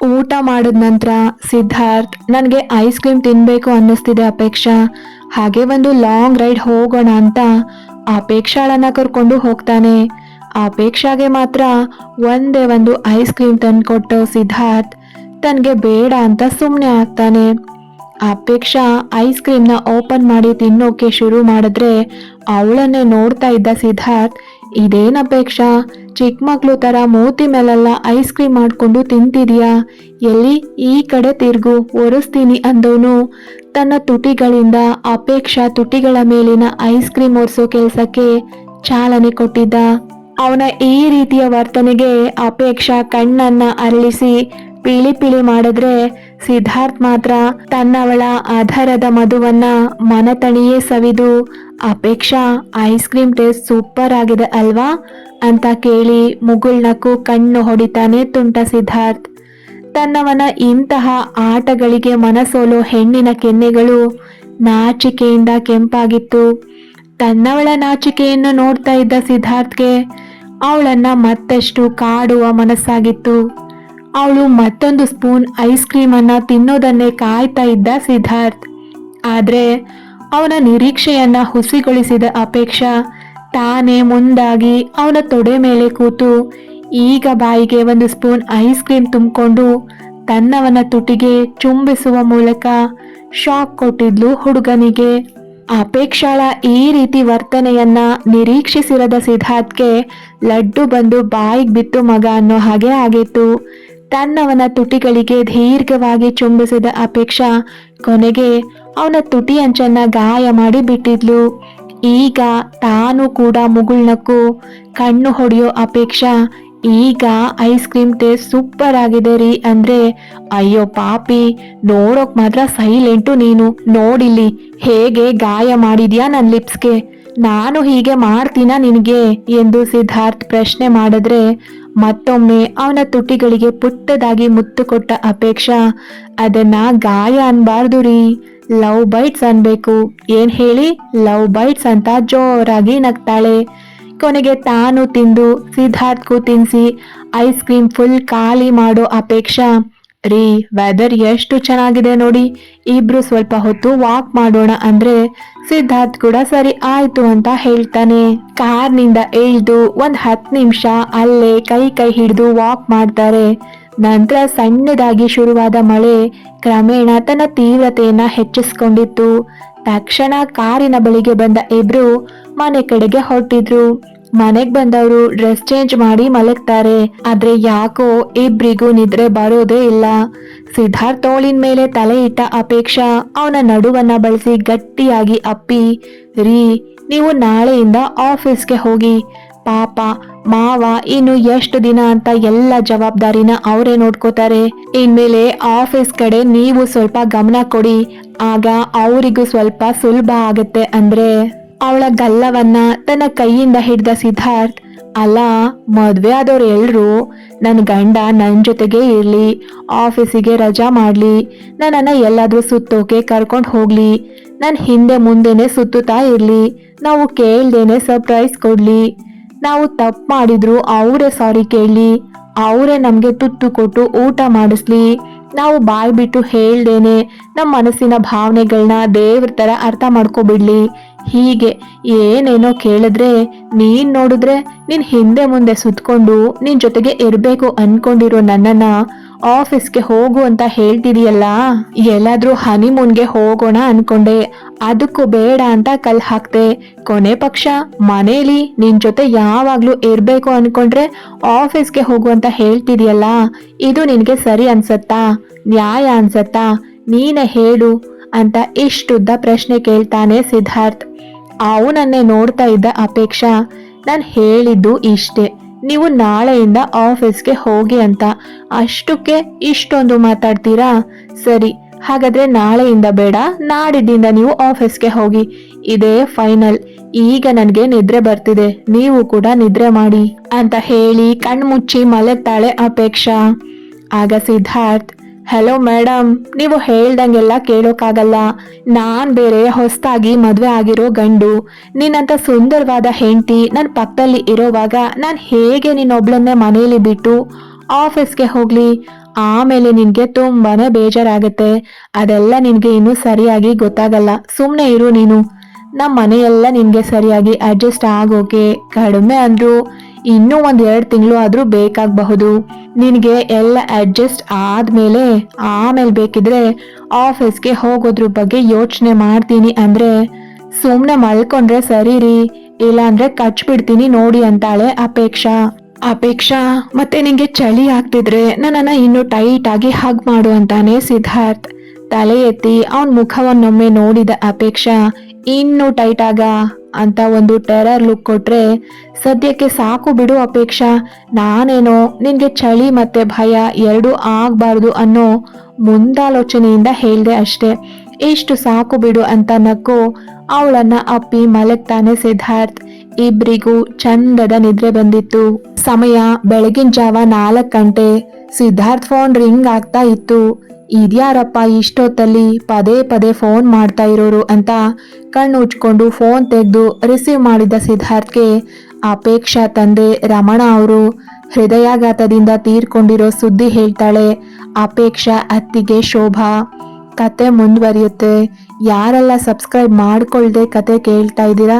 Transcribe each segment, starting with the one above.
ಊಟ ಮಾಡಿದ ನಂತರ ಸಿದ್ಧಾರ್ಥ್, ನನಗೆ ಐಸ್ ಕ್ರೀಮ್ ತಿನ್ನಬೇಕು ಅನ್ನಿಸ್ತಿದೆ ಅಪೇಕ್ಷಾ. ಹಾಗೆ ಒಂದು ಲಾಂಗ್ ರೈಡ್ ಹೋಗೋಣ ಅಂತ ಅಪೇಕ್ಷಾಳನ್ನ ಕರ್ಕೊಂಡು ಹೋಗ್ತಾನೆ. ಅಪೇಕ್ಷಾಗೆ ಮಾತ್ರ ಒಂದೇ ಒಂದು ಐಸ್ ಕ್ರೀಮ್ ತಂದುಕೊಟ್ಟು ಸಿದ್ಧಾರ್ಥ್ ತನಗೆ ಬೇಡ ಅಂತ ಸುಮ್ಮನೆ ಆಗ್ತಾನೆ. ಅಪೇಕ್ಷಾ ಐಸ್ ಕ್ರೀಮ್ನ ಓಪನ್ ಮಾಡಿ ತಿನ್ನೋಕೆ ಶುರು ಮಾಡಿದ್ರೆ ಅವಳನ್ನೇ ನೋಡ್ತಾ ಇದ್ದ ಸಿದ್ಧಾರ್ಥ್ ಇದೇನ್ ಅಪೇಕ್ಷಾ? ಚಿಕ್ಕ ತರ ಮೂತಿ ಮೇಲೆಲ್ಲ ಐಸ್ ಕ್ರೀಮ್ ಮಾಡ್ಕೊಂಡು ತಿಂತಿದ್ಯಾ? ಎಲ್ಲಿ? ಈ ಕಡೆ ತಿರ್ಗು, ಒರೆಸ್ತೀನಿ ಅಂದವನು. ತನ್ನ ತುಟಿಗಳಿಂದ ಅಪೇಕ್ಷಾ ತುಟಿಗಳ ಮೇಲಿನ ಐಸ್ ಕ್ರೀಮ್ ಒರೆಸೋ ಕೆಲಸಕ್ಕೆ ಚಾಲನೆ ಕೊಟ್ಟಿದ್ದ. ಅವನ ಈ ರೀತಿಯ ವರ್ತನೆಗೆ ಅಪೇಕ್ಷಾ ಕಣ್ಣನ್ನ ಅರಳಿಸಿ ಪಿಳಿ ಪಿಳಿ ಮಾಡಿದ್ರೆ ಸಿದ್ಧಾರ್ಥ್ ಮಾತ್ರ ತನ್ನವಳ ಆಧಾರದ ಮಧುವನ್ನ ಮನತಣಿಯೇ ಸವಿದು Apeksha, ice cream taste super ಆಗಿದೆ ಅಲ್ವಾ? ಅಂತ ಕೇಳಿ ಮುಗುಳ್ನಕ್ಕೂ ಕಣ್ಣು ಹೊಡಿತಾನೆ ತುಂಟ ಸಿದ್ಧಾರ್ಥ್. ತನ್ನವನ ಇಂತಹ ಆಟಗಳಿಗೆ ಮನಸೋಲೋ ಹೆಣ್ಣಿನ ಕೆನ್ನೆಗಳು ನಾಚಿಕೆಯಿಂದ ಕೆಂಪಾಗಿತ್ತು. ತನ್ನವಳ ನಾಚಿಕೆಯನ್ನು ನೋಡ್ತಾ ಇದ್ದ ಸಿದ್ಧಾರ್ಥ್ಗೆ ಅವಳನ್ನ ಮತ್ತಷ್ಟು ಕಾಡುವ ಮನಸ್ಸಾಗಿತ್ತು. ಅವಳು ಮತ್ತೊಂದು ಸ್ಪೂನ್ ಐಸ್ ಕ್ರೀಮ್ ಅನ್ನ ತಿನ್ನೋದನ್ನೇ ಕಾಯ್ತಾ ಇದ್ದ ಸಿದ್ಧಾರ್ಥ್. ಆದ್ರೆ ಅವನ ನಿರೀಕ್ಷೆಯನ್ನ ಹುಸಿಗೊಳಿಸಿದ ಅಪೇಕ್ಷಾ ತಾನೇ ಮುಂದಾಗಿ ಅವನ ತೊಡೆ ಮೇಲೆ ಕೂತು, ಈಗ ಬಾಯಿಗೆ ಒಂದು ಸ್ಪೂನ್ ಐಸ್ ಕ್ರೀಮ್ ತುಂಬಿಕೊಂಡು ತನ್ನವನ ತುಟಿಗೆ ಚುಂಬಿಸುವ ಮೂಲಕ ಶಾಕ್ ಕೊಟ್ಟಿದ್ಲು ಹುಡುಗನಿಗೆ. ಅಪೇಕ್ಷಾಳ ಈ ರೀತಿ ವರ್ತನೆಯನ್ನ ನಿರೀಕ್ಷಿಸಿರದ ಸಿದ್ಧಾರ್ಥ್ಗೆ ಲಡ್ಡು ಬಂದು ಬಾಯಿಗೆ ಬಿತ್ತು ಮಗ ಅನ್ನೋ ಹಾಗೆ ಆಗಿತ್ತು. ತನ್ನವನ ತುಟಿಗಳಿಗೆ ದೀರ್ಘವಾಗಿ ಚುಂಬಿಸಿದ ಅಪೇಕ್ಷಾ ಕೊನೆಗೆ ಅವನ ತುಟಿ ಅಂಚನ್ನ ಗಾಯ ಮಾಡಿ ಬಿಟ್ಟಿದ್ಲು. ಈಗ ತಾನು ಕೂಡ ಮುಗುಳ್ನಕ್ಕು ಕಣ್ಣು ಹೊಡೆಯೋ ಅಪೇಕ್ಷಾ. ಈಗ ಐಸ್ ಕ್ರೀಮ್ ಟೇಸ್ಟ್ ಸೂಪರ್ ಆಗಿದೆ ರೀ ಅಂದ್ರೆ, ಅಯ್ಯೋ ಪಾಪಿ, ನೋಡೋಕ್ ಮಾತ್ರ ಸೈಲೆಂಟು ನೀನು. ನೋಡಿಲ್ಲಿ, ಹೇಗೆ ಗಾಯ ಮಾಡಿದ್ಯಾ ನನ್ನ ಲಿಪ್ಸ್ಗೆ ನಾನು ಹೀಗೆ ಮಾಡ್ತೀನ ನಿನಗೆ? ಎಂದು ಸಿದ್ಧಾರ್ಥ್ ಪ್ರಶ್ನೆ ಮಾಡಿದ್ರೆ, ಮತ್ತೊಮ್ಮೆ ಅವನ ತುಟಿಗಳಿಗೆ ಪುಟ್ಟದಾಗಿ ಮುತ್ತು ಕೊಟ್ಟ ಅಪೇಕ್ಷಾ, ಅದನ್ನ ಗಾಯ ಅನ್ಬಾರ್ದು ರೀ. ಲವ್ ಬೈಟ್ಸ್ ಅನ್ಬೇಕು. ಏನ್ ಹೇಳಿ? ಲವ್ ಬೈಟ್ಸ್ ಅಂತ ಜೋರಾಗಿ ನಗ್ತಾಳೆ. ಕೊನೆಗೆ ತಾನು ತಿಂದು ಸಿದ್ಧಾರ್ಥ್ಗೂ ತಿನ್ಸಿ ಐಸ್ ಕ್ರೀಮ್ ಫುಲ್ ಖಾಲಿ ಮಾಡೋ ಅಪೇಕ್ಷಾ. ರೀ ವೆದರ್ ಎಷ್ಟು ಚೆನ್ನಾಗಿದೆ ನೋಡಿ. ಇಬ್ರು ಸ್ವಲ್ಪ ಹೊತ್ತು ವಾಕ್ ಮಾಡೋಣ ಅಂದ್ರೆ ಸಿದ್ಧಾರ್ಥ್ ಕೂಡ ಸರಿ ಆಯ್ತು ಅಂತ ಹೇಳ್ತಾನೆ. ಕಾರ್ನಿಂದ ಇಳಿದು ಒಂದ್ ಹತ್ತು ನಿಮಿಷ ಅಲ್ಲೇ ಕೈ ಕೈ ಹಿಡಿದು ವಾಕ್ ಮಾಡ್ತಾರೆ. ನಂತರ ಸಣ್ಣದಾಗಿ ಶುರುವಾದ ಮಳೆ ಕ್ರಮೇಣ ತನ್ನ ತೀವ್ರತೆಯನ್ನ ಹೆಚ್ಚಿಸಿಕೊಂಡಿತ್ತು. ತಕ್ಷಣ ಕಾರಿನ ಬಳಿಗೆ ಬಂದ ಇಬ್ರು ಮನೆ ಕಡೆಗೆ ಹೊರಟಿದ್ರು. ಮನೆಗ್ ಬಂದವರು ಡ್ರೆಸ್ ಚೇಂಜ್ ಮಾಡಿ ಮಲಗ್ತಾರೆ. ಆದ್ರೆ ಯಾಕೋ ಇಬ್ರಿಗೂ ನಿದ್ರೆ ಬರೋದೇ ಇಲ್ಲ. ಸಿದ್ಧಾರ್ಥ್ ತೋಳಿನ ಮೇಲೆ ತಲೆ ಇಟ್ಟ ಅಪೇಕ್ಷಾ ಅವನ ನಡುವನ್ನ ಬಳಸಿ ಗಟ್ಟಿಯಾಗಿ ಅಪ್ಪಿ, ರೀ, ನೀವು ನಾಳೆಯಿಂದ ಆಫೀಸ್ಗೆ ಹೋಗಿ. ಪಾಪ ಮಾವ, ಇನ್ನು ಎಷ್ಟು ದಿನ ಅಂತ ಎಲ್ಲ ಜವಾಬ್ದಾರಿನ ಅವರೇ ನೋಡ್ಕೋತಾರೆ. ಇನ್ಮೇಲೆ ಆಫೀಸ್ ಕಡೆ ನೀವು ಸ್ವಲ್ಪ ಗಮನ ಕೊಡಿ. ಆಗ ಅವರಿಗೂ ಸ್ವಲ್ಪ ಸುಲಭ ಆಗುತ್ತೆ ಅಂದ್ರೆ. ಅವಳ ಗಲ್ಲವನ್ನ ತನ್ನ ಕೈಯಿಂದ ಹಿಡಿದ ಸಿದ್ಧಾರ್ಥ್, ಅಲ್ಲ, ಮದ್ವೆ ಆದವ್ರು ಎಲ್ರು? ನನ್ನ ಗಂಡ ನನ್ನ ಜೊತೆಗೆ ಇರ್ಲಿ, ಆಫೀಸಿಗೆ ರಜಾ ಮಾಡ್ಲಿ, ನನ್ನನ್ನ ಎಲ್ಲಾದ್ರೂ ಸುತ್ತೋಕೆ ಕರ್ಕೊಂಡು ಹೋಗ್ಲಿ ನನ್ನ ಹಿಂದೆ ಮುಂದೆನೆ ಸುತ್ತುತ್ತಾ ಇರ್ಲಿ, ನಾವು ಕೇಳ್ದೇನೆ ಸರ್ಪ್ರೈಸ್ ಕೊಡ್ಲಿ ನಾವು ತಪ್ಪು ಮಾಡಿದ್ರು, ಅವರೇ ಸಾರಿ ಕೇಳಿ. ಅವರೇ ನಮಗೆ ತುತ್ತು ಕೊಟ್ಟು ಊಟ ಮಾಡಿಸ್ಲಿ. ನಾವು ಬಾಯಿ ಬಿಟ್ಟು ಹೇಳ್ದೇನೆ ನಮ್ಮ ಮನಸ್ಸಿನ ಭಾವನೆಗಳನ್ನ ದೇವ್ರ ಥರ ಅರ್ಥ ಮಾಡ್ಕೊಬಿಡ್ಲಿ. ಹೀಗೆ ಏನೇನೋ ಕೇಳಿದ್ರೆ, ನೀನು ನೋಡಿದ್ರೆ ನಿನ್ನ ಹಿಂದೆ ಮುಂದೆ ಸುತ್ಕೊಂಡು ನಿನ್ನ ಜೊತೆಗೆ ಇರಬೇಕು ಅನ್ಕೊಂಡಿರೋ ನನ್ನನ್ನ ಆಫೀಸ್ಗೆ ಹೋಗು ಅಂತ ಹೇಳ್ತಿದೀಯಲ್ಲ? ಎಲ್ಲಾದ್ರೂ ಹನಿಮೂನ್ಗೆ ಹೋಗೋಣ ಅನ್ಕೊಂಡೆ. ಅದಕ್ಕೂ ಬೇಡ ಅಂತ ಕಲ್ ಹಾಕ್ತೆ ಕೊನೆ ಪಕ್ಷ, ಮನೇಲಿ ನಿನ್ ಜೊತೆ ಯಾವಾಗ್ಲೂ ಇರ್ಬೇಕು ಅನ್ಕೊಂಡ್ರೆ ಆಫೀಸ್ಗೆ ಹೋಗು ಅಂತ ಹೇಳ್ತಿದೀಯಲ್ಲ? ಇದು ನಿನ್ಗೆ ಸರಿ ಅನ್ಸತ್ತಾ? ನ್ಯಾಯ ಅನ್ಸತ್ತಾ? ನೀನೇ ಹೇಳು ಅಂತ ಇಷ್ಟುದ್ದ ಪ್ರಶ್ನೆ ಕೇಳ್ತಾನೆ ಸಿದ್ಧಾರ್ಥ್. ಅವನನ್ನೇ ನೋಡ್ತಾ ಇದ್ದ ಅಪೇಕ್ಷಾ. ನಾನು ಹೇಳಿದ್ದು ಇಷ್ಟೇ. ನೀವು ನಾಳೆಯಿಂದ ಆಫೀಸ್ಗೆ ಹೋಗಿ ಅಂತ. ಅಷ್ಟಕ್ಕೆ ಇಷ್ಟೊಂದು ಮಾತಾಡ್ತೀರಾ? ಸರಿ, ಹಾಗಾದ್ರೆ ನಾಳೆಯಿಂದ ಬೇಡ, ನಾಡಿದ್ದಿಂದ ನೀವು ಆಫೀಸ್ಗೆ ಹೋಗಿ. ಇದೇ ಫೈನಲ್. ಈಗ ನನಗೆ ನಿದ್ರೆ ಬರ್ತಿದೆ, ನೀವು ಕೂಡ ನಿದ್ರೆ ಮಾಡಿ ಅಂತ ಹೇಳಿ ಕಣ್ಮುಚ್ಚಿ ಮಲಗ್ತಾಳೆ ಅಪೇಕ್ಷಾ. ಆಗ ಸಿದ್ಧಾರ್ಥ್ ಹಲೋ ಮೇಡಮ್ ನೀವು ಹೇಳ್ದಂಗೆಲ್ಲ ಕೇಳೋಕ್ಕಾಗಲ್ಲ ನಾನು ಬೇರೆ ಹೊಸದಾಗಿ ಮದುವೆ ಆಗಿರೋ ಗಂಡು. ನಿನ್ನಂತ ಸುಂದರವಾದ ಹೆಂಡತಿ ನನ್ನ ಪಕ್ಕದಲ್ಲಿ ಇರೋವಾಗ ನಾನು ಹೇಗೆ ನಿನ್ನೊಬ್ಳನ್ನೇ ಮನೆಯಲ್ಲಿ ಬಿಟ್ಟು ಆಫೀಸ್ಗೆ ಹೋಗ್ಲಿ? ಆಮೇಲೆ ನಿನಗೆ ತುಂಬಾ ಬೇಜಾರಾಗುತ್ತೆ. ಅದೆಲ್ಲ ನಿನಗೆ ಇನ್ನೂ ಸರಿಯಾಗಿ ಗೊತ್ತಾಗಲ್ಲ. ಸುಮ್ಮನೆ ಇರು ನೀನು. ನಮ್ಮ ಮನೆಯೆಲ್ಲ ನಿನಗೆ ಸರಿಯಾಗಿ ಅಡ್ಜಸ್ಟ್ ಆಗೋಕೆ ಕಡಿಮೆ ಅಂದ್ರು ಇನ್ನೂ ಒಂದು ಎರಡು ತಿಂಗಳು ಆದ್ರೂ ಬೇಕಾಗಬಹುದು. ನಿನಗೆ ಎಲ್ಲ ಅಡ್ಜಸ್ಟ್ ಆದ್ಮೇಲೆ ಆಮೇಲೆ ಬೇಕಿದ್ರೆ ಆಫೀಸ್ಗೆ ಹೋಗೋದ್ರ ಬಗ್ಗೆ ಯೋಚನೆ ಮಾಡ್ತೀನಿ ಅಂದ್ರೆ ಸುಮ್ಮನೆ ಮಲ್ಕೊಂಡ್ರೆ ಸರಿ ರೀ ಇಲ್ಲಾಂದ್ರೆ ಕಚ್ಬಿಡ್ತೀನಿ ನೋಡಿ ಅಂತಾಳೆ ಅಪೇಕ್ಷಾ. ಅಪೇಕ್ಷಾ, ಮತ್ತೆ ನಿಂಗೆ ಚಳಿ ಆಗ್ತಿದ್ರೆ ನನ್ನನ್ನು ಇನ್ನು ಟೈಟ್ ಆಗಿ ಹಗ್ ಮಾಡು ಅಂತಾನೆ ಸಿದ್ಧಾರ್ಥ್. ತಲೆ ಎತ್ತಿ ಅವನ ಮುಖವನ್ನೊಮ್ಮೆ ನೋಡಿದ ಅಪೇಕ್ಷಾ ಇನ್ನು ಟೈಟ್ ಆಗ ಅಂತ ಒಂದು ಟೆರರ್ ಲುಕ್ ಕೊಟ್ರೆ ಸದ್ಯಕ್ಕೆ ಸಾಕು ಬಿಡು ಅಪೇಕ್ಷಾ. ನಾನೇನೋ ನಿನ್ಗೆ ಚಳಿ ಮತ್ತೆ ಭಯ ಎರಡೂ ಆಗ್ಬಾರ್ದು ಅನ್ನೋ ಮುಂದಾಲೋಚನೆಯಿಂದ ಹೇಳ್ದೆ ಅಷ್ಟೇ. ಇಷ್ಟು ಸಾಕು ಬಿಡು ಅಂತ ನಕ್ಕು ಅವಳನ್ನ ಅಪ್ಪಿ ಮಲಗ್ತಾನೆ ಸಿದ್ಧಾರ್ಥ್. ಇಬ್ರಿಗೂ ಚಂದದ ನಿದ್ರೆ ಬಂದಿತ್ತು. ಸಮಯ ಬೆಳಗಿನ ಜಾವ ನಾಲ್ಕು ಗಂಟೆ. ಸಿದ್ಧಾರ್ಥ್ ಫೋನ್ ರಿಂಗ್ ಆಗ್ತಾ ಇತ್ತು. ಇದ್ಯಾರಪ್ಪ ಇಷ್ಟೊತ್ತಲ್ಲಿ ಪದೇ ಪದೇ ಫೋನ್ ಮಾಡ್ತಾ ಇರೋರು ಅಂತ ಕಣ್ಣು ಉಚ್ಕೊಂಡು ಫೋನ್ ತೆಗೆದು ರಿಸೀವ್ ಮಾಡಿದ ಸಿದ್ಧಾರ್ಥ್ಗೆ ಅಪೇಕ್ಷಾ ತಂದೆ ರಮಣ ಅವರು ಹೃದಯಾಘಾತದಿಂದ ತೀರ್ಕೊಂಡಿರೋ ಸುದ್ದಿ ಹೇಳ್ತಾಳೆ, ಅಪೇಕ್ಷಾ ಅತ್ತಿಗೆ ಶೋಭಾ, ಕತೆ ಮುಂದುವರಿಯುತ್ತೆ. ಯಾರೆಲ್ಲ ಸಬ್ಸ್ಕ್ರೈಬ್ ಮಾಡ್ಕೊಳ್ಳದೆ ಕತೆ ಕೇಳ್ತಾ ಇದ್ದೀರಾ,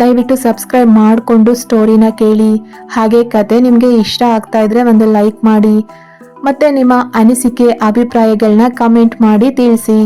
ದಯವಿಟ್ಟು ಸಬ್ಸ್ಕ್ರೈಬ್ ಮಾಡಿಕೊಂಡು ಸ್ಟೋರಿನ ಕೇಳಿ. ಹಾಗೆ ಕತೆ ನಿಮಗೆ ಇಷ್ಟ ಆಗ್ತಾ ಇದ್ರೆ ಒಂದು ಲೈಕ್ ಮಾಡಿ. ಮತ್ತೆ ನಿಮ್ಮ ಅನಿಸಿಕೆ ಅಭಿಪ್ರಾಯಗಳನ್ನ ಕಮೆಂಟ್ ಮಾಡಿ ತಿಳಿಸಿ.